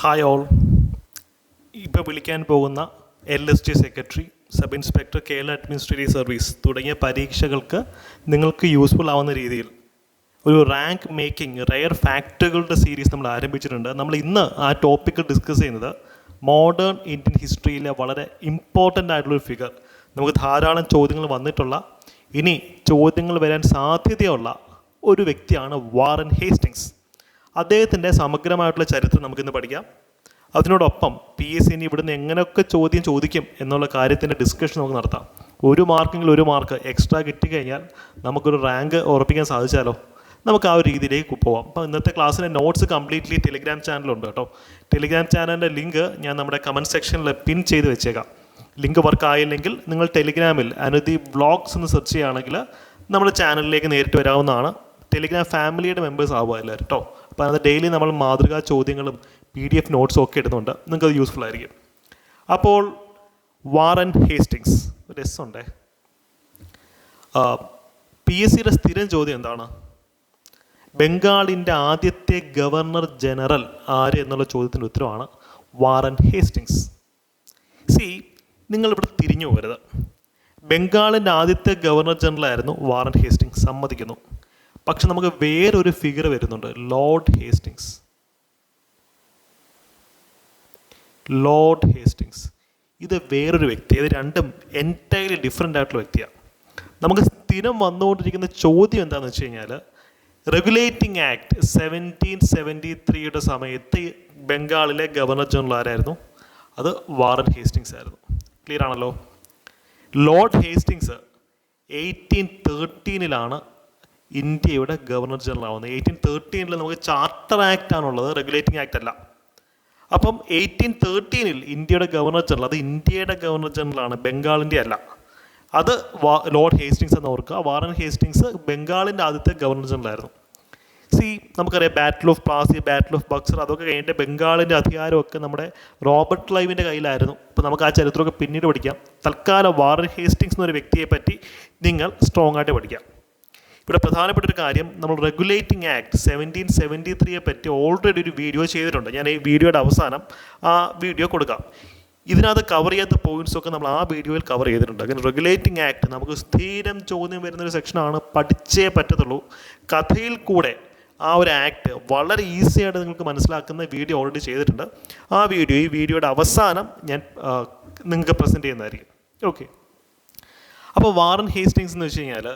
Hi all ഇപ്പോൾ വിളിക്കാൻ പോകുന്ന L S G secretary sub inspector Kerala administrative service തുടങ്ങിയ പരീക്ഷകൾക്ക് നിങ്ങൾക്ക് യൂസ്ഫുൾ ആവുന്ന രീതിയിൽ ഒരു റാങ്ക് മേക്കിംഗ് റയർ ഫാക്റ്റുകളുടെ സീരീസ് നമ്മൾ ആരംഭിച്ചിട്ടുണ്ട്. നമ്മൾ ഇന്ന് ആ ടോപ്പിക്ക് ഡിസ്കസ് ചെയ്യുന്നത് മോഡേൺ ഇന്ത്യൻ ഹിസ്റ്ററിയിലെ വളരെ ഇമ്പോർട്ടന്റ് ആയിട്ടുള്ളൊരു ഫിഗർ നമുക്ക് ധാരാളം ചോദ്യങ്ങൾ വന്നിട്ടുള്ള ഇനി ചോദ്യങ്ങൾ വരാൻ സാധ്യതയുള്ള ഒരു വ്യക്തിയാണ് വാറൻ ഹേസ്റ്റിങ്സ്. അദ്ദേഹത്തിന്റെ സമഗ്രമായിട്ടുള്ള ചരിത്രം നമുക്കിന്ന് പഠിക്കാം. അതിനോടൊപ്പം പി എസ് സിന് ഇവിടുന്ന് എങ്ങനെയൊക്കെ ചോദ്യം ചോദിക്കും എന്നുള്ള കാര്യത്തിന്റെ ഡിസ്കഷൻ നമുക്ക് നടത്താം. ഒരു മാർക്കെങ്കിൽ ഒരു മാർക്ക് എക്സ്ട്രാ കിട്ടി കിട്ടിക്കഴിഞ്ഞാൽ നമുക്കൊരു റാങ്ക് ഉറപ്പിക്കാൻ സാധിച്ചാലോ? നമുക്ക് ആ ഒരു രീതിയിലേക്ക് പോവാം. അപ്പോൾ ഇന്നത്തെ ക്ലാസ്സിന്റെ നോട്ട്സ് കംപ്ലീറ്റ്ലി ടെലിഗ്രാം ചാനലുണ്ട് കേട്ടോ. ടെലിഗ്രാം ചാനലിന്റെ ലിങ്ക് ഞാൻ നമ്മുടെ കമന്റ് സെക്ഷനിൽ പിൻ ചെയ്ത് വെച്ചേക്കാം. ലിങ്ക് വർക്ക് ആയില്ലെങ്കിൽ നിങ്ങൾ ടെലിഗ്രാമിൽ അനുദി വ്ളോഗ്സ് എന്ന് സെർച്ച് ചെയ്യുകയാണെങ്കിൽ നമ്മുടെ ചാനലിലേക്ക് നേരിട്ട് വരാവുന്നതാണ്. ടെലിഗ്രാം ഫാമിലിയുടെ മെമ്പേഴ്സ് ആവുക എല്ലാവരും കേട്ടോ അപ്പോൾ അത് ഡെയിലി നമ്മൾ മാതൃകാ ചോദ്യങ്ങളും പി ഡി എഫ് നോട്ട്സും ഒക്കെ ഇടുന്നുണ്ട്. നിങ്ങൾക്കത് യൂസ്ഫുൾ ആയിരിക്കും. അപ്പോൾ വാറൻ ഹേസ്റ്റിങ്സ് ഒരു എസ് പി എസ് സിയുടെ സ്ഥിരം ചോദ്യം എന്താണ്? ബംഗാളിന്റെ ആദ്യത്തെ ഗവർണർ ജനറൽ ആര് എന്നുള്ള ചോദ്യത്തിന്റെ ഉത്തരവാണ് വാറൻ ഹേസ്റ്റിങ്സ് സി നിങ്ങളിവിടെ തിരിഞ്ഞു പോകരുത്. ബംഗാളിന്റെ ആദ്യത്തെ ഗവർണർ ജനറൽ ആയിരുന്നു വാറൻ ഹേസ്റ്റിങ്സ് സമ്മതിക്കുന്നു. പക്ഷെ നമുക്ക് വേറൊരു ഫിഗർ വരുന്നുണ്ട്. ലോർഡ് ഹേസ്റ്റിങ്സ് ലോർഡ് ഹേസ്റ്റിങ്സ് ഇത് വേറൊരു വ്യക്തി. ഇത് രണ്ടും എന്റയർലി ഡിഫറെന്റ് ആയിട്ടുള്ള വ്യക്തിയാണ് നമുക്ക് സ്ഥിരം വന്നുകൊണ്ടിരിക്കുന്ന ചോദ്യം എന്താണെന്ന് വെച്ച് കഴിഞ്ഞാൽ റെഗുലേറ്റിംഗ് ആക്ട് സെവന്റീൻ സെവന്റി ത്രീയുടെ സമയത്ത് ബംഗാളിലെ ഗവർണർ ജനറൽ ആരായിരുന്നു? അത് വാറൻ ഹേസ്റ്റിങ്സ് ആയിരുന്നു. ക്ലിയർ ആണല്ലോ? ലോർഡ് ഹേസ്റ്റിങ്സ് എയ്റ്റീൻ തേർട്ടീനിലാണ് ഇന്ത്യയുടെ ഗവർണർ ജനറൽ ആവുന്നത്. എയ്റ്റീൻ തേർട്ടീനിൽ നമുക്ക് ചാർട്ടർ ആക്ട് ആണുള്ളത് റെഗുലേറ്റിംഗ് ആക്ട് അല്ല. അപ്പം എയ്റ്റീൻ തേർട്ടീനിൽ ഇന്ത്യയുടെ ഗവർണർ ജനറൽ അത് ഇന്ത്യയുടെ ഗവർണർ ജനറൽ ആണ് ബംഗാളിന്റെ അല്ല. അത് ലോർഡ് ഹേസ്റ്റിങ്സ് എന്ന് ഓർക്കുക വാറൻ ഹേസ്റ്റിങ്സ് ബംഗാളിന്റെ ആദ്യത്തെ ഗവർണർ ജനറൽ ആയിരുന്നു. സി നമുക്കറിയാം battle of Plassey battle of Buxar അതൊക്കെ കഴിഞ്ഞിട്ട് ബംഗാളിന്റെ അധികാരമൊക്കെ നമ്മുടെ റോബർട്ട് ക്ലൈവിന്റെ കയ്യിലായിരുന്നു. അപ്പോൾ നമുക്ക് ആ ചരിത്രമൊക്കെ പിന്നീട് പഠിക്കാം. തൽക്കാലം വാറൻ ഹേസ്റ്റിങ്സ് എന്നൊരു വ്യക്തിയെ പറ്റി നിങ്ങൾ സ്ട്രോങ് ആയിട്ട് പഠിക്കാം. ഇവിടെ പ്രധാനപ്പെട്ട ഒരു കാര്യം നമ്മൾ റെഗുലേറ്റിംഗ് ആക്ട് സെവന്റീൻ സെവന്റി ത്രീയെ പറ്റി ഓൾറെഡി ഒരു വീഡിയോ ചെയ്തിട്ടുണ്ട്. ഞാൻ ഈ വീഡിയോയുടെ അവസാനം ആ വീഡിയോ കൊടുക്കാം. ഇതിനകത്ത് കവർ ചെയ്യാത്ത പോയിന്റ്സ് ഒക്കെ നമ്മൾ ആ വീഡിയോയിൽ കവർ ചെയ്തിട്ടുണ്ട്. അങ്ങനെ റെഗുലേറ്റിംഗ് ആക്ട് നമുക്ക് സ്ഥിരം ചോദ്യം വരുന്നൊരു സെക്ഷനാണ് പഠിച്ചേ പറ്റത്തുള്ളൂ. കഥയിൽ കൂടെ ആ ഒരു ആക്ട് വളരെ ഈസി ആയിട്ട് നിങ്ങൾക്ക് മനസ്സിലാക്കുന്ന വീഡിയോ ഓൾറെഡി ചെയ്തിട്ടുണ്ട്. ആ വീഡിയോ ഈ വീഡിയോയുടെ അവസാനം ഞാൻ നിങ്ങൾക്ക് പ്രസന്റ് ചെയ്യുന്നതായിരിക്കും. ഓക്കെ അപ്പോൾ വാറൻ ഹേസ്റ്റിങ്സ് എന്ന് വെച്ച് കഴിഞ്ഞാൽ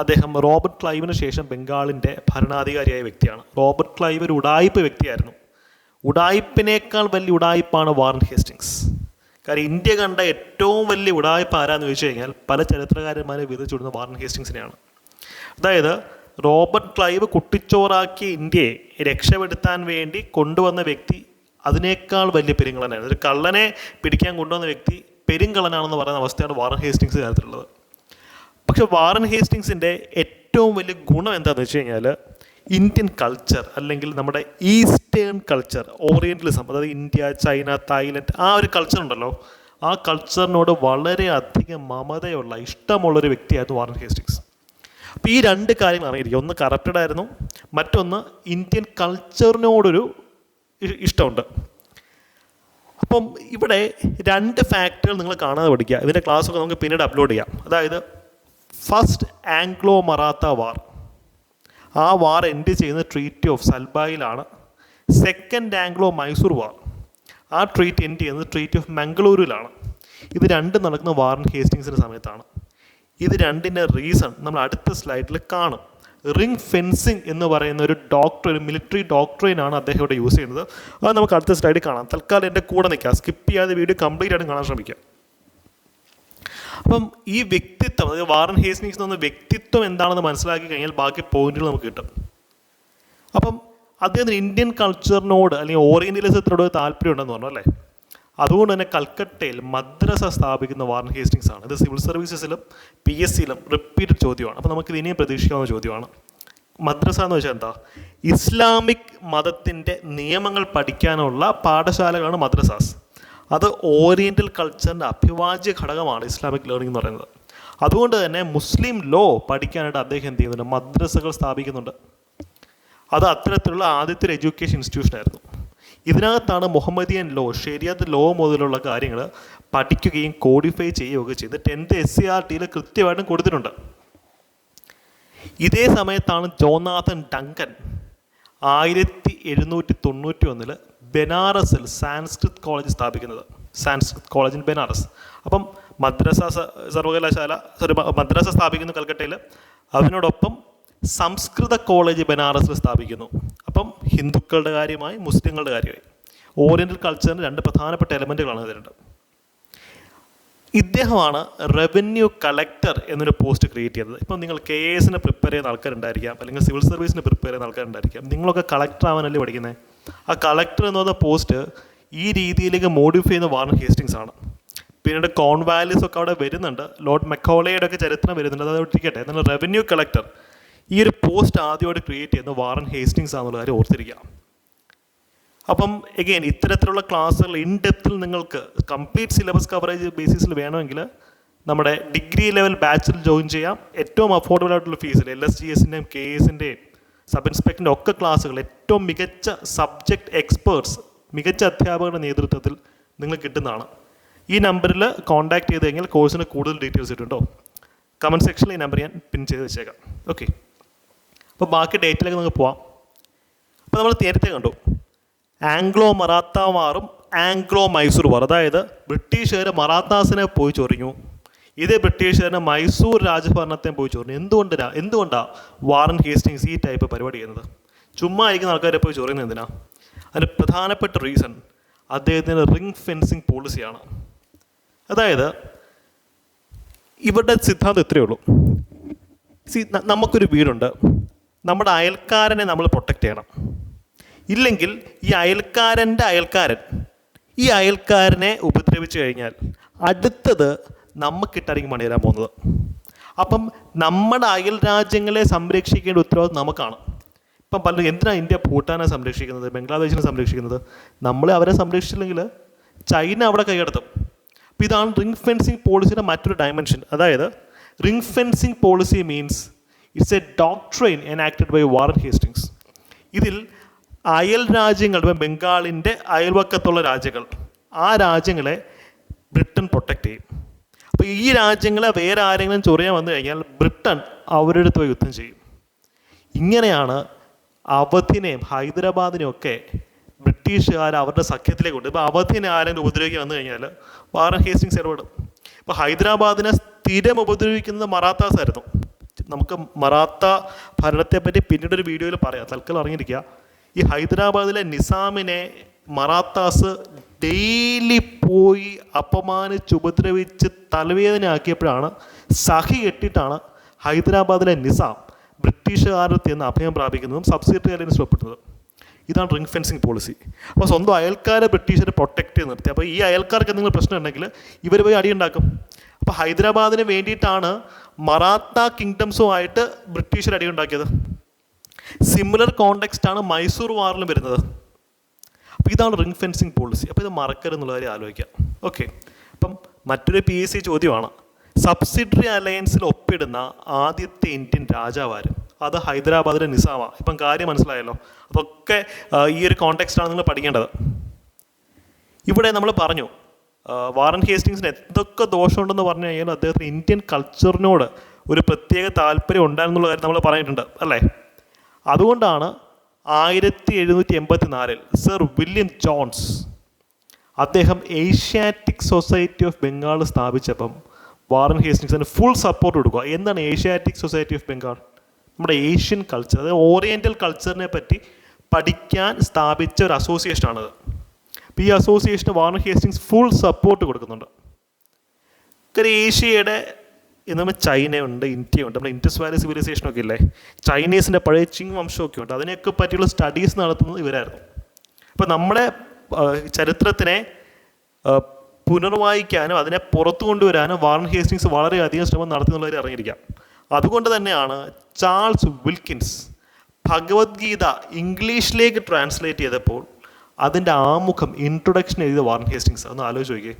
അദ്ദേഹം റോബർട്ട് ക്ലൈവിന് ശേഷം ബംഗാളിന്റെ ഭരണാധികാരിയായ വ്യക്തിയാണ്. റോബർട്ട് ക്ലൈവ് ഒരു ഉടായ്പ വ്യക്തിയായിരുന്നു. ഉടായ്പിനേക്കാൾ വലിയ ഉടായ്പാണ് വാറൻ ഹേസ്റ്റിങ്സ്. കാര്യം ഇന്ത്യ കണ്ട ഏറ്റവും വലിയ ഉടായ്പ ആരാന്ന് ചോദിച്ചു കഴിഞ്ഞാൽ പല ചരിത്രകാരന്മാരെ വിധിച്ചുവിടുന്ന വാറൻ ഹേസ്റ്റിങ്സിനെയാണ്. അതായത് റോബർട്ട് ക്ലൈവ് കുട്ടിച്ചോറാക്കിയ ഇന്ത്യയെ രക്ഷപ്പെടുത്താൻ വേണ്ടി കൊണ്ടുവന്ന വ്യക്തി അതിനേക്കാൾ വലിയ പെരുങ്കള്ളനായിരുന്നു. ഒരു കള്ളനെ പിടിക്കാൻ കൊണ്ടുവന്ന വ്യക്തി പെരുങ്കള്ളനാണെന്ന് പറയുന്ന അവസ്ഥയാണ് വാറൻ ഹേസ്റ്റിങ്സ് കാര്യത്തിലുള്ളത് പക്ഷെ വാറൻ ഹേസ്റ്റിങ്സിന്റെ ഏറ്റവും വലിയ ഗുണം എന്താണെന്ന് വെച്ച് കഴിഞ്ഞാൽ ഇന്ത്യൻ കൾച്ചർ അല്ലെങ്കിൽ നമ്മുടെ ഈസ്റ്റേൺ കൾച്ചർ ഓറിയന്റലിസം അതായത് ഇന്ത്യ ചൈന തായ്ലൻഡ് ആ ഒരു കൾച്ചർ ഉണ്ടല്ലോ. ആ കൾച്ചറിനോട് വളരെയധികം മമതയുള്ള ഇഷ്ടമുള്ളൊരു വ്യക്തിയായിരുന്നു വാറൻ ഹേസ്റ്റിങ്സ്. അപ്പോൾ ഈ രണ്ട് കാര്യങ്ങൾ അറിയിരിക്കും ഒന്ന് കറപ്റ്റഡ് ആയിരുന്നു. മറ്റൊന്ന് ഇന്ത്യൻ കൾച്ചറിനോടൊരു ഇഷ്ടമുണ്ട്. അപ്പം ഇവിടെ രണ്ട് ഫാക്റ്റുകൾ നിങ്ങൾ കാണാതെ പഠിക്കുക. ഇതിന്റെ ക്ലാസ്സൊക്കെ നമുക്ക് പിന്നീട് അപ്ലോഡ് ചെയ്യാം. അതായത് ഫസ്റ്റ് ആംഗ്ലോ മറാത്ത വാർ. ആ വാർ എൻഡ് ചെയ്യുന്ന treaty of സൽബായിലാണ്. Second Anglo Mysore war. ആ ട്രീറ്റ് എൻഡ് ചെയ്യുന്നത് ട്രീറ്റ് ഓഫ് മംഗളൂരുവിലാണ് ഇത് രണ്ടും നടക്കുന്ന വാറൻ ഹേസ്റ്റിങ്സിന്റെ സമയത്താണ്. ഇത് രണ്ടിന്റെ റീസൺ നമ്മൾ അടുത്ത സ്ലൈഡിൽ കാണും. റിംഗ് ഫെൻസിങ് എന്ന് പറയുന്ന ഒരു ഡോക്ടർ ഒരു മിലിറ്ററി ഡോക്ടറിനാണ് അദ്ദേഹം ഇവിടെ യൂസ് ചെയ്യുന്നത്. അത് നമുക്ക് അടുത്ത സ്ലൈഡിൽ കാണാം. തൽക്കാലം എന്റെ കൂടെ നിൽക്കുക സ്കിപ്പ് ചെയ്യാതെ വീഡിയോ കംപ്ലീറ്റ് ആയിട്ട് കാണാൻ ശ്രമിക്കുക അപ്പം ഈ വ്യക്തിത്വം അതായത് വാറൻ ഹേസ്നിക്സ് എന്ന വ്യക്തിത്വം എന്താണെന്ന് മനസ്സിലാക്കി കഴിഞ്ഞാൽ ബാക്കി പോയിന്റുകൾ നമുക്ക് കിട്ടും. അപ്പം അദ്ദേഹത്തിന് ഇന്ത്യൻ കൾച്ചറിനോട് അല്ലെങ്കിൽ ഓറിയന്റലിസത്തിനോട് താല്പര്യം ഉണ്ടെന്ന് പറഞ്ഞു അല്ലേ? അതുകൊണ്ട് തന്നെ കൽക്കട്ടയിൽ മദ്രസ സ്ഥാപിക്കുന്ന വാറൻ ഹേസ്റ്റിങ്സ് ആണ്. ഇത് സിവിൽ സർവീസസിലും പി എസ് സിയിലും റിപ്പീറ്റഡ് ചോദ്യമാണ്. അപ്പോൾ നമുക്ക് ഇനിയും പ്രതീക്ഷിക്കാവുന്ന ചോദ്യമാണ്. മദ്രസ എന്ന് വെച്ചാൽ എന്താ? ഇസ്ലാമിക് മതത്തിന്റെ നിയമങ്ങൾ പഠിക്കാനുള്ള പാഠശാലകളാണ് മദ്രസാസ്. അത് ഓറിയന്റൽ കൾച്ചറിന്റെ അഭിവാജ്യ ഘടകമാണ് ഇസ്ലാമിക് ലേണിംഗ് എന്ന് പറയുന്നത്. അതുകൊണ്ട് തന്നെ മുസ്ലിം ലോ പഠിക്കാനായിട്ട് അദ്ദേഹം എന്ത് ചെയ്യുന്നുണ്ട്? മദ്രസകൾ സ്ഥാപിക്കുന്നുണ്ട്. അത് അത്തരത്തിലുള്ള ആദ്യത്തെ ഒരു എഡ്യൂക്കേഷൻ ഇൻസ്റ്റിറ്റ്യൂഷൻ ആയിരുന്നു. ഇതിനകത്താണ് മുഹമ്മദിയൻ ലോ ഷെരിയത്ത് ലോ മുതലുള്ള കാര്യങ്ങൾ പഠിക്കുകയും കോഡിഫൈ ചെയ്യുകയൊക്കെ ചെയ്ത് ടെൻത്ത് എസ് സി ആർ ടിയിൽ കൃത്യമായിട്ടും കൊടുത്തിട്ടുണ്ട്. ഇതേ സമയത്താണ് ജോനാഥൻ ഡങ്കൻ ആയിരത്തി എഴുന്നൂറ്റി തൊണ്ണൂറ്റി ഒന്നിൽ ബനാറസിൽ സാൻസ്ക്രിത് കോളേജ് സ്ഥാപിക്കുന്നത്. Sanskrit college in Banaras. അപ്പം മദ്രസ സർവകലാശാല സോറി മദ്രസ സ്ഥാപിക്കുന്നു കൽക്കട്ടയിൽ. അതിനോടൊപ്പം സംസ്കൃത കോളേജ് ബനാറസിൽ സ്ഥാപിക്കുന്നു. അപ്പം ഹിന്ദുക്കളുടെ കാര്യമായി മുസ്ലിങ്ങളുടെ കാര്യമായി. ഓറിയന്റൽ കൾച്ചറിന് രണ്ട് പ്രധാനപ്പെട്ട എലമെന്റുകളാണ് ഇതിലുണ്ട്. ഇദ്ദേഹമാണ് റവന്യൂ കളക്ടർ എന്നൊരു പോസ്റ്റ് ക്രിയേറ്റ് ചെയ്തത്. ഇപ്പം നിങ്ങൾ കെ എസിന് പ്രിപ്പയർ ചെയ്യുന്ന ആൾക്കാരുണ്ടായിരിക്കാം അല്ലെങ്കിൽ സിവിൽ സർവീസിന് പ്രിപ്പയർ ചെയ്യുന്ന ആൾക്കാരുണ്ടായിരിക്കാം. നിങ്ങളൊക്കെ കളക്ടർ ആവാനല്ലേ പഠിക്കുന്നത് ആ കളക്ടർ എന്ന് പറഞ്ഞ പോസ്റ്റ് ഈ രീതിയിലേക്ക് മോഡിഫൈ ചെയ്യുന്ന വാറൻ ഹേസ്റ്റിങ്സ് ആണ്. പിന്നീട് കോൺവാലിസ് ഒക്കെ അവിടെ വരുന്നുണ്ട്. ലോർഡ് മെക്കോളയുടെ ഒക്കെ ചരിത്രം വരുന്നുണ്ട്. അത് ഇരിക്കട്ടെ. എന്നാൽ റവന്യൂ കളക്ടർ ഈ ഒരു പോസ്റ്റ് ആദ്യമായിട്ട് ക്രിയേറ്റ് ചെയ്യുന്ന വാറൻ ഹേസ്റ്റിങ്സ് ആണെന്നുള്ള കാര്യം ഓർത്തിരിക്കുക. അപ്പം എഗെയിൻ ഇത്തരത്തിലുള്ള ക്ലാസ്സുകൾ ഇൻ ഡെപ്തിൽ നിങ്ങൾക്ക് കംപ്ലീറ്റ് സിലബസ് കവറേജ് ബേസിസിൽ വേണമെങ്കിൽ നമ്മുടെ ഡിഗ്രി ലെവൽ ബാച്ചിൽ ജോയിൻ ചെയ്യാം. ഏറ്റവും അഫോർഡബിൾ ആയിട്ടുള്ള ഫീസിൽ എൽ എസ് ജി എസിന്റെയും കെ എസിന്റെയും സബ് ഇൻസ്പെക്ടറിന്റെ ഒക്കെ ക്ലാസ്സുകൾ ഏറ്റവും മികച്ച സബ്ജക്റ്റ് എക്സ്പേർട്സ് മികച്ച അധ്യാപകരുടെ നേതൃത്വത്തിൽ നിങ്ങൾ കിട്ടുന്നതാണ്. ഈ നമ്പറിൽ കോൺടാക്ട് ചെയ്ത് കഴിഞ്ഞാൽ കോഴ്സിന് കൂടുതൽ ഡീറ്റെയിൽസ് ഇട്ടുണ്ടോ കമന്റ് സെക്ഷനിൽ ഈ നമ്പർ ഞാൻ പിൻ ചെയ്ത് വെച്ചേക്കാം. ഓക്കെ അപ്പോൾ ബാക്കി ഡേറ്റിലേക്ക് നമുക്ക് പോവാം. അപ്പോൾ നമ്മൾ നേരത്തെ കണ്ടു. ആംഗ്ലോ മറാത്താമാറും ആംഗ്ലോ മൈസൂർ വാർ. അതായത് ബ്രിട്ടീഷുകാർ മറാത്താസിനെ പോയി ചൊറിഞ്ഞു. ഇതേ ബ്രിട്ടീഷുകാരനെ മൈസൂർ രാജഭരണത്തെ പോയി ചൊറിഞ്ഞു എന്തുകൊണ്ടാ എന്തുകൊണ്ടാണ് വാറൻ ഹേസ്റ്റിങ്സ് ഈ ടൈപ്പ് പരിപാടി ചെയ്യുന്നത്? ചുമ്മാ ഇരിക്കുന്ന ആൾക്കാരെ പോയി ചോറിയുന്നത് എന്തിനാ? അതിന് പ്രധാനപ്പെട്ട റീസൺ അദ്ദേഹത്തിന്റെ റിംഗ് ഫെൻസിങ് പോളിസിയാണ് അതായത് ഇവരുടെ സിദ്ധാന്തം ഇത്രയേ ഉള്ളൂ. സി നമുക്കൊരു വീടുണ്ട്. നമ്മുടെ അയൽക്കാരനെ നമ്മൾ പ്രൊട്ടക്റ്റ് ചെയ്യണം. ഇല്ലെങ്കിൽ ഈ അയൽക്കാരന്റെ അയൽക്കാരൻ ഈ അയൽക്കാരനെ ഉപദ്രവിച്ചു കഴിഞ്ഞാൽ അടുത്തത് നമുക്കിട്ടായിരിക്കും പണി തരാൻ പോകുന്നത്. അപ്പം നമ്മുടെ അയൽ രാജ്യങ്ങളെ സംരക്ഷിക്കേണ്ട ഉത്തരവാദിത്വം നമുക്കാണ്. ഇപ്പം പലരും എന്തിനാണ് ഇന്ത്യ ഭൂട്ടാനെ സംരക്ഷിക്കുന്നത് ബംഗ്ലാദേശിനെ സംരക്ഷിക്കുന്നത്? നമ്മൾ അവരെ സംരക്ഷിച്ചില്ലെങ്കിൽ ചൈന അവിടെ കൈയടത്തും. അപ്പോൾ ഇതാണ് റിംഗ് ഫെൻസിങ് പോളിസിയുടെ മറ്റൊരു ഡയമെൻഷൻ അതായത് ring fencing policy means it's a doctrine enacted by Warren Hastings ഇതിൽ അയൽ രാജ്യങ്ങൾ ഇപ്പം ബംഗാളിന്റെ അയൽവക്കത്തുള്ള രാജ്യങ്ങൾ ആ രാജ്യങ്ങളെ ബ്രിട്ടൻ പ്രൊട്ടക്റ്റ് ചെയ്യും. അപ്പോൾ ഈ രാജ്യങ്ങളെ വേറെ ആരെങ്കിലും ചൊറിയാൻ വന്നു കഴിഞ്ഞാൽ ബ്രിട്ടൻ അവരുടെ പോയി യുദ്ധം ചെയ്യും. ഇങ്ങനെയാണ് അവധിനെയും ഹൈദരാബാദിനെയും ഒക്കെ ബ്രിട്ടീഷുകാർ അവരുടെ സഖ്യത്തിലേക്ക് കൊണ്ട് ഇപ്പോൾ അവധിനെ ആരെങ്കിലും ഉപദ്രവിക്കാൻ വന്നു കഴിഞ്ഞാൽ വാറൻ ഹേസ്റ്റിങ്സ് ഇടപെടും. ഇപ്പോൾ ഹൈദരാബാദിനെ സ്ഥിരം ഉപദ്രവിക്കുന്നത് മറാത്താസ് ആയിരുന്നു. നമുക്ക് മറാത്ത ഭരണത്തെപ്പറ്റി പിന്നീട് ഒരു വീഡിയോയിൽ പറയാം. തൽക്കാലം അറിഞ്ഞിരിക്കുക ഈ ഹൈദരാബാദിലെ നിസാമിനെ മറാത്താസ് ഡെയിലി പോയി അപമാനിച്ച് ഉപദ്രവിച്ച് തലവേദനയാക്കിയപ്പോഴാണ് സഹി കെട്ടിയിട്ടാണ് ഹൈദരാബാദിലെ നിസാം ബ്രിട്ടീഷുകാരുടെ നിന്ന് അഭയം പ്രാപിക്കുന്നതും സബ്സിഡറി അലയൻസ് ഇതാണ് റിംഗ് ഫെൻസിങ് പോളിസി. അപ്പോൾ സ്വന്തം അയൽക്കാരെ ബ്രിട്ടീഷരെ പ്രൊട്ടക്റ്റ് ചെയ്ത് നിർത്തി. അപ്പോൾ ഈ അയൽക്കാർക്ക് എന്തെങ്കിലും പ്രശ്നം ഉണ്ടെങ്കിൽ ഇവർ പോയി അടിയുണ്ടാക്കും അപ്പോൾ ഹൈദരാബാദിന് വേണ്ടിയിട്ടാണ് മറാത്ത കിങ്ഡംസുമായിട്ട് ബ്രിട്ടീഷർ അടിയുണ്ടാക്കിയത് സിമിലർ കോണ്ടെക്സ്റ്റാണ് മൈസൂർ വാറിലും വരുന്നത്. അപ്പോൾ ഇതാണ് റിംഗ് ഫെൻസിങ് പോളിസി. അപ്പോൾ ഇത് മറക്കരുത് എന്നുള്ള കാര്യം ആലോചിക്കാം ഓക്കെ. അപ്പം മറ്റൊരു പി എസ് സി ചോദ്യമാണ്. സബ്സിഡറി അലയൻസിൽ ഒപ്പിടുന്ന ആദ്യത്തെ ഇന്ത്യൻ രാജാവാര്? അത് ഹൈദരാബാദിലെ നിസാമാണ് ഇപ്പം കാര്യം മനസ്സിലായല്ലോ. അതൊക്കെ ഈ ഒരു കോണ്ടെക്സ്റ്റാണ് നിങ്ങൾ പഠിക്കേണ്ടത്. ഇവിടെ നമ്മൾ പറഞ്ഞു വാറൻ ഹേസ്റ്റിങ്സിന് എന്തൊക്കെ ദോഷമുണ്ടെന്ന് പറഞ്ഞു കഴിഞ്ഞാൽ അദ്ദേഹത്തിന് ഇന്ത്യൻ കൾച്ചറിനോട് ഒരു പ്രത്യേക താല്പര്യം ഉണ്ടായിരുന്നുള്ള കാര്യം നമ്മൾ പറഞ്ഞിട്ടുണ്ട്. അല്ലേ? അതുകൊണ്ടാണ് ആയിരത്തി എഴുന്നൂറ്റി എൺപത്തി നാലിൽ സർ വില്യം ജോൺസ് അദ്ദേഹം ഏഷ്യാറ്റിക് സൊസൈറ്റി ഓഫ് ബംഗാൾ സ്ഥാപിച്ചപ്പം വാറൻ ഹേസ്റ്റിങ്സിന് ഫുൾ സപ്പോർട്ട് കൊടുക്കുക. എന്താണ് ഏഷ്യാറ്റിക് സൊസൈറ്റി ഓഫ് ബംഗാൾ? നമ്മുടെ ഏഷ്യൻ കൾച്ചർ അതായത് ഓറിയന്റൽ കൾച്ചറിനെ പറ്റി പഠിക്കാൻ സ്ഥാപിച്ച ഒരു അസോസിയേഷനാണത് അപ്പോൾ ഈ അസോസിയേഷന് വാറൻ ഹേസ്റ്റിങ്സ് ഫുൾ സപ്പോർട്ട് കൊടുക്കുന്നുണ്ട്. ഏഷ്യയുടെ ഇന്ന് ചൈനയുണ്ട് ഇന്ത്യയുണ്ട് നമ്മുടെ ഇൻഡസ് വാലി സിവിലൈസേഷൻ ഒക്കെ ഇല്ലേ? ചൈനീസിന്റെ പഴയ ചിങ് വംശമൊക്കെ ഉണ്ട്. അതിനെയൊക്കെ പറ്റിയുള്ള സ്റ്റഡീസ് നടത്തുന്നത് ഇവരായിരുന്നു. അപ്പോൾ നമ്മുടെ ചരിത്രത്തിനെ പുനർവായിക്കാനും അതിനെ പുറത്തു കൊണ്ടുവരാനും വാറൻ ഹേസ്റ്റിങ്സ് വളരെയധികം ശ്രമം നടത്തുന്നുള്ളവരെ അറിഞ്ഞിരിക്കാം. അതുകൊണ്ട് തന്നെയാണ് ചാൾസ് വിൽക്കിൻസ് ഭഗവത്ഗീത ഇംഗ്ലീഷിലേക്ക് ട്രാൻസ്ലേറ്റ് ചെയ്തപ്പോൾ അതിന്റെ ആമുഖം ഇൻട്രൊഡക്ഷൻ എഴുതിയ വാറൻ ഹേസ്റ്റിങ്സ്. ഒന്ന് ആലോചിച്ച് നോക്കിയേ.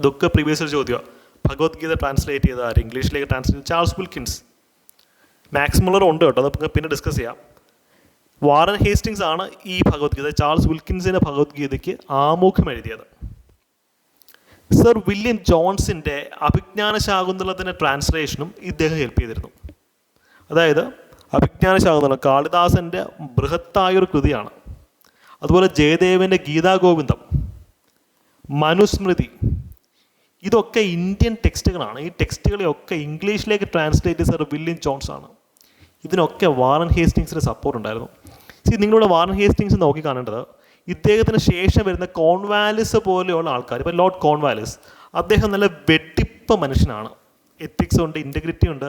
ഇതൊക്കെ പ്രീവിയസ് ഒരു ചോദ്യമാണ് ഭഗവത്ഗീത ട്രാൻസ്ലേറ്റ് ചെയ്ത ആര്? ഇംഗ്ലീഷിലേക്ക് translate Charles Wilkins Max Muller ഉണ്ട് കേട്ടോ അത് പിന്നെ ഡിസ്കസ് ചെയ്യാം. വാറൻ ഹേസ്റ്റിങ്സ് ആണ് ഈ ഭഗവത്ഗീത ചാൾസ് വിൽക്കിൻസിന്റെ ഭഗവത്ഗീതയ്ക്ക് ആമുഖം എഴുതിയത്. സർ വില്യം ജോൺസിന്റെ അഭിജ്ഞാന ശാകുന്തളത്തിന്റെ ട്രാൻസ്ലേഷനും ഇദ്ദേഹം ഹെൽപ്പ് ചെയ്തിരുന്നു. അതായത് അഭിജ്ഞാന ശാകുന്തളം കാളിദാസന്റെ ബൃഹത്തായൊരു കൃതിയാണ്. അതുപോലെ ജയദേവന്റെ ഗീതാഗോവിന്ദം മനുസ്മൃതി ഇതൊക്കെ ഇന്ത്യൻ ടെക്സ്റ്റുകളാണ് ഈ ടെക്സ്റ്റുകളെയൊക്കെ ഇംഗ്ലീഷിലേക്ക് ട്രാൻസ്ലേറ്റ് ചെയ്ത വില്യം ജോൺസ് ആണ്. ഇതിനൊക്കെ വാറൻ ഹേസ്റ്റിങ്സിന്റെ സപ്പോർട്ട് ഉണ്ടായിരുന്നു. സി നിങ്ങളുടെ വാറൻ ഹേസ്റ്റിങ്സ് നോക്കി കാണേണ്ടത് ഇദ്ദേഹത്തിന് ശേഷം വരുന്ന കോൺവാലിസ് പോലെയുള്ള ആൾക്കാർ ഇപ്പോൾ ലോർഡ് കോൺവാലിസ് അദ്ദേഹം നല്ല വെട്ടിപ്പ് മനുഷ്യനാണ്. എത്തിക്സ് ഉണ്ട് ഇന്റഗ്രിറ്റി ഉണ്ട്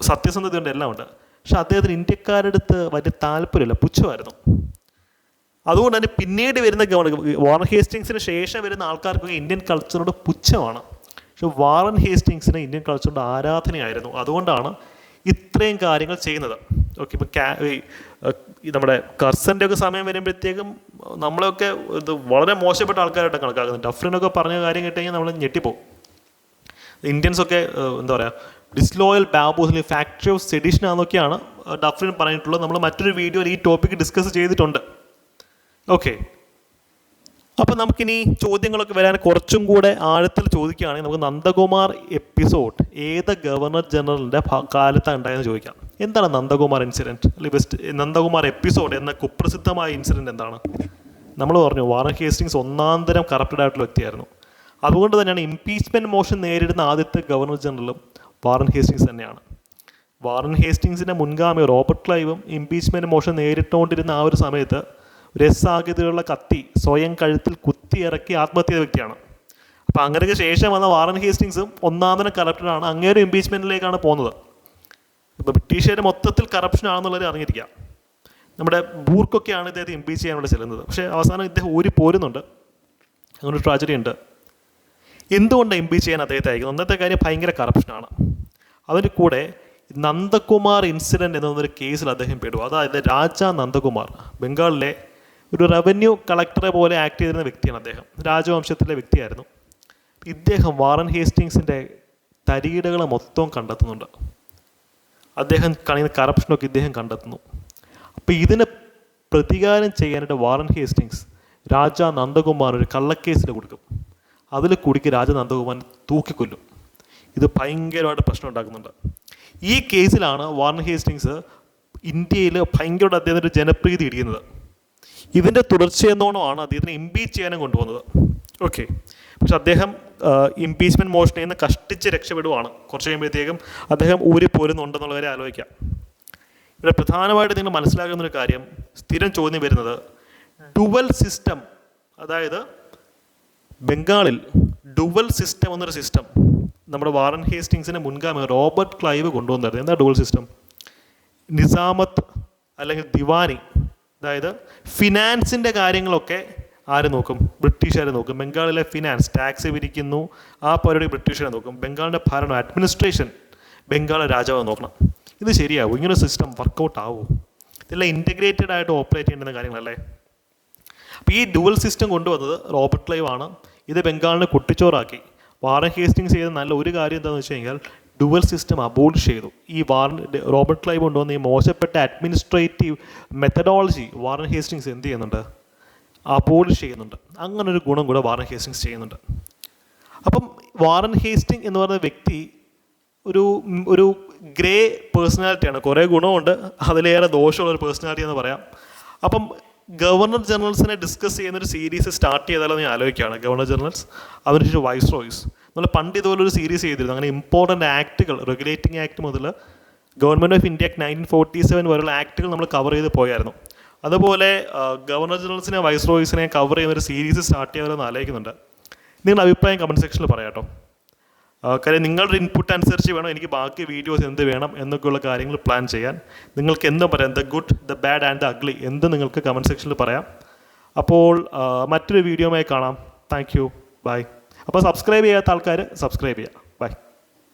സത്യസന്ധതയുണ്ട് എല്ലാം ഉണ്ട് പക്ഷെ അദ്ദേഹത്തിന് ഇന്ത്യക്കാരുടെ അടുത്ത് വലിയ താല്പര്യമില്ല. പുച്ഛമായിരുന്നു. അതുകൊണ്ട് തന്നെ പിന്നീട് വരുന്ന വാറൻ ഹേസ്റ്റിങ്സിന് ശേഷം വരുന്ന ആൾക്കാർക്കൊക്കെ ഇന്ത്യൻ കൾച്ചറോട് പുച്ഛമാണ്. പക്ഷെ വാറൻ ഹേസ്റ്റിങ്സിന് ഇന്ത്യൻ കൾച്ചറോട് ആരാധനയായിരുന്നു. അതുകൊണ്ടാണ് ഇത്രയും കാര്യങ്ങൾ ചെയ്യുന്നത്. ഓക്കെ ഇപ്പോൾ ക്യാ നമ്മുടെ കർസന്റെ ഒക്കെ സമയം വരുമ്പോഴത്തേക്കും നമ്മളൊക്കെ ഇത് വളരെ മോശപ്പെട്ട ആൾക്കാരായിട്ട് കണക്കാക്കുന്നത് ഡഫ്രിനൊക്കെ പറഞ്ഞ കാര്യം കേട്ട് കഴിഞ്ഞാൽ നമ്മൾ ഞെട്ടിപ്പോവും. ഇന്ത്യൻസൊക്കെ എന്താ പറയുക ഡിസ്ലോയൽ ബാബൂസ് അല്ലെങ്കിൽ ഫാക്ടറി ഓഫ് സെഡിഷൻ ആണെന്നൊക്കെയാണ് ഡഫ്രിൻ പറഞ്ഞിട്ടുള്ളത്. നമ്മൾ മറ്റൊരു വീഡിയോയിൽ ഈ ടോപ്പിക്ക് ഡിസ്കസ് ചെയ്തിട്ടുണ്ട്. ഓക്കെ അപ്പം നമുക്കിനി ചോദ്യങ്ങളൊക്കെ വരാൻ കുറച്ചും കൂടെ ആഴത്തിൽ ചോദിക്കുകയാണെങ്കിൽ നമുക്ക് നന്ദകുമാർ എപ്പിസോഡ് ഏത് ഗവർണർ ജനറലിന്റെ കാലത്താണ് ഉണ്ടായെന്ന് ചോദിക്കാം. എന്താണ് നന്ദകുമാർ ഇൻസിഡന്റ് അല്ലെങ്കിൽ ബെസ്റ്റ് നന്ദകുമാർ എപ്പിസോഡ് എന്ന കുപ്രസിദ്ധമായ ഇൻസിഡന്റ് എന്താണ്? നമ്മൾ പറഞ്ഞു വാറൻ ഹേസ്റ്റിങ്സ് ഒന്നാം തരം കറപ്റ്റഡ് ആയിട്ടുള്ള വ്യക്തിയായിരുന്നു. അതുകൊണ്ട് തന്നെയാണ് ഇംപീച്ച്മെന്റ് മോഷൻ നേരിടുന്ന ആദ്യത്തെ ഗവർണർ ജനറലും വാറൻ ഹേസ്റ്റിങ്സ് തന്നെയാണ്. വാറൻ ഹേസ്റ്റിങ്സിന്റെ മുൻഗാമി റോബർട്ട് ക്ലൈവും ഇംപീച്ച്മെന്റ് മോഷൻ നേരിട്ടുകൊണ്ടിരുന്ന ആ ഒരു സമയത്ത് രസാകൃതിയിലുള്ള കത്തി സ്വയം കഴുത്തിൽ കുത്തിയിറക്കി ആത്മഹത്യ വ്യക്തിയാണ്. അപ്പോൾ അങ്ങനെയൊക്കെ ശേഷം വന്ന വാറൻ ഹേസ്റ്റിങ്സും ഒന്നാമതിനെ കറപ്റ്റഡാണ് അങ്ങേരും ഇമ്പീച്ച്മെന്റിലേക്കാണ് പോകുന്നത്. ഇപ്പോൾ ബ്രിട്ടീഷുകാർ മൊത്തത്തിൽ കറപ്ഷൻ ആണെന്നുള്ളത് അറിഞ്ഞിരിക്കുക. നമ്മുടെ ബൂർക്കൊക്കെയാണ് ഇദ്ദേഹത്തെ ഇമ്പീച്ച് വേണ്ടി ചെല്ലുന്നത്. പക്ഷേ അവസാനം ഇദ്ദേഹം ഊരി പോരുന്നുണ്ട്. അങ്ങനെ ഒരു ട്രാജഡി ഉണ്ട്. എന്തുകൊണ്ടാണ് ഇമ്പീച്ച് ചെയ്യാൻ അദ്ദേഹത്തെ അയക്കുന്നത് അന്നത്തെ കാര്യം ഭയങ്കര കറപ്ഷനാണ് അതിന്റെ കൂടെ നന്ദകുമാർ ഇൻസിഡന്റ് എന്നൊരു കേസിൽ അദ്ദേഹം പെടും അതായത് രാജ നന്ദകുമാർ ബംഗാളിലെ ഒരു റവന്യൂ കളക്ടറെ പോലെ ആക്ട് ചെയ്തിരുന്ന വ്യക്തിയാണ് അദ്ദേഹം. രാജവംശത്തിലെ വ്യക്തിയായിരുന്നു. ഇദ്ദേഹം വാറൻ ഹേസ്റ്റിങ്സിന്റെ തരികിടകൾ മൊത്തം കണ്ടെത്തുന്നുണ്ട്. അദ്ദേഹം കാണിക്കുന്ന കറപ്ഷനൊക്കെ ഇദ്ദേഹം കണ്ടെത്തുന്നു. അപ്പോൾ ഇതിനെ പ്രതികാരം ചെയ്യാനായിട്ട് വാറൻ ഹേസ്റ്റിങ്സ് രാജ നന്ദകുമാർ ഒരു കള്ളക്കേസിൽ കൊടുക്കും. അതിൽ കുടുക്കി രാജ നന്ദകുമാർ തൂക്കിക്കൊല്ലും. ഇത് ഭയങ്കരമായിട്ട് പ്രശ്നം ഉണ്ടാക്കുന്നുണ്ട്. ഈ കേസിലാണ് വാറൻ ഹേസ്റ്റിങ്സ് ഇന്ത്യയിൽ ഭയങ്കരമായിട്ട് അദ്ദേഹത്തിന്റെ ജനപ്രീതി ഇടിക്കുന്നത് ഇതിന്റെ തുടർച്ചയെന്നോണമാണ് അദ്ദേഹത്തിനെ ഇമ്പീച്ച് ചെയ്യാനും കൊണ്ടുവന്നത്. ഓക്കെ പക്ഷെ അദ്ദേഹം ഇംപീച്ച്മെന്റ് മോഷനിൽ നിന്ന് കഷ്ടിച്ച് രക്ഷപ്പെടുവാണ്. കുറച്ച് കഴിയുമ്പോഴത്തേക്കും അദ്ദേഹം ഊരി പോരുന്നുണ്ടെന്നുള്ള കാര്യം ആലോചിക്കാം. ഇവിടെ പ്രധാനമായിട്ട് നിങ്ങൾ മനസ്സിലാക്കുന്ന ഒരു കാര്യം സ്ഥിരം ചോദ്യം വരുന്നത് ഡുവൽ സിസ്റ്റം അതായത് ബംഗാളിൽ ഡുവൽ സിസ്റ്റം എന്നൊരു സിസ്റ്റം നമ്മുടെ വാറൻ ഹേസ്റ്റിങ്സിന് മുൻഗാമി റോബർട്ട് ക്ലൈവ് കൊണ്ടുവന്നായിരുന്നു എന്താ ഡുവൽ സിസ്റ്റം നിസാമത്ത് അല്ലെങ്കിൽ ദിവാനി അതായത് ഫിനാൻസിന്റെ കാര്യങ്ങളൊക്കെ ആര് നോക്കും? ബ്രിട്ടീഷുകാർ നോക്കും. ബംഗാളിലെ ഫിനാൻസ് ടാക്സ് പിരിക്കുന്നു ആ പരിപാടി ബ്രിട്ടീഷുകാർ നോക്കും. ബംഗാളിന്റെ ഭരണം അഡ്മിനിസ്ട്രേഷൻ ബംഗാൾ രാജാവ് നോക്കണം. ഇത് ശരിയാവും? ഇങ്ങനെ സിസ്റ്റം വർക്കൗട്ട് ആവും? ഇതെല്ലാം ഇന്റഗ്രേറ്റഡ് ആയിട്ട് ഓപ്പറേറ്റ് ചെയ്യേണ്ടുന്ന കാര്യങ്ങളല്ലേ? അപ്പോൾ ഈ ഡുവൽ സിസ്റ്റം കൊണ്ടുവന്നത് റോബർട്ട് ക്ലൈവ് ആണ്. ഇത് ബംഗാളിനെ കുട്ടിച്ചോറാക്കി. വാറൻ ഹേസ്റ്റിങ്സ് ചെയ്ത നല്ല ഒരു കാര്യം എന്താണെന്ന് വെച്ച് കഴിഞ്ഞാൽ ഡുവൽ സിസ്റ്റം അബോളിഷ് ചെയ്തു. ഈ വാറൻ റോബർട്ട് ക്ലൈവ് കൊണ്ടുവന്ന ഈ മോശപ്പെട്ട അഡ്മിനിസ്ട്രേറ്റീവ് മെത്തഡോളജി വാറൻ ഹേസ്റ്റിങ്സ് എന്ത് ചെയ്യുന്നുണ്ട്? അബോളിഷ് ചെയ്യുന്നുണ്ട്. അങ്ങനൊരു ഗുണം കൂടെ വാറൻ ഹേസ്റ്റിങ്സ് ചെയ്യുന്നുണ്ട്. അപ്പം വാറൻ ഹേസ്റ്റിംഗ് എന്ന് പറയുന്ന വ്യക്തി ഒരു ഒരു ഗ്രേ പേഴ്സണാലിറ്റിയാണ് കുറേ ഗുണമുണ്ട്. അതിലേറെ ദോഷമുള്ള ഒരു പേഴ്സണാലിറ്റി എന്ന് പറയാം. അപ്പം ഗവർണർ ജനറൽസിനെ ഡിസ്കസ് ചെയ്യുന്ന ഒരു സീരീസ് സ്റ്റാർട്ട് ചെയ്താലോ ഞാൻ ആലോചിക്കുകയാണ്. ഗവർണർ ജനറൽസ് അതിന് വൈസ് റോയ്സ് നമ്മൾ പണ്ട് ഇതുപോലൊരു സീരീസ് ചെയ്തിരുന്നു. അങ്ങനെ ഇമ്പോർട്ടന്റ് ആക്റ്റുകൾ റെഗുലേറ്റിംഗ് ആക്ട് മുതൽ government of India nineteen forty seven വരെയുള്ള ആക്റ്റുകൾ നമ്മൾ കവർ ചെയ്ത് പോയായിരുന്നു. അതുപോലെ ഗവർണർ ജനറൽസിനെ വൈസ് റോയ്സിനെ കവർ ചെയ്യുന്ന ഒരു സീരീസ് സ്റ്റാർട്ട് ചെയ്യാമല്ലോ എന്ന് ആലോചിക്കുന്നുണ്ട്. നിങ്ങളുടെ അഭിപ്രായം കമന്റ് സെക്ഷനിൽ പറയാം കേട്ടോ. കാര്യം നിങ്ങളുടെ ഇൻപുട്ട് അനുസരിച്ച് വേണം എനിക്ക് ബാക്കി വീഡിയോസ് എന്ത് വേണം എന്നൊക്കെയുള്ള കാര്യങ്ങൾ പ്ലാൻ ചെയ്യാൻ. നിങ്ങൾക്ക് എന്തും പറയാം? The good the bad and the ugly എന്ത് നിങ്ങൾക്ക് കമന്റ് സെക്ഷനിൽ പറയാം. അപ്പോൾ മറ്റൊരു വീഡിയോയുമായി കാണാം. താങ്ക് യു ബൈ അപ്പോൾ സബ്സ്ക്രൈബ് ചെയ്യാത്ത ആൾക്കാർ സബ്സ്ക്രൈബ് ചെയ്യുക.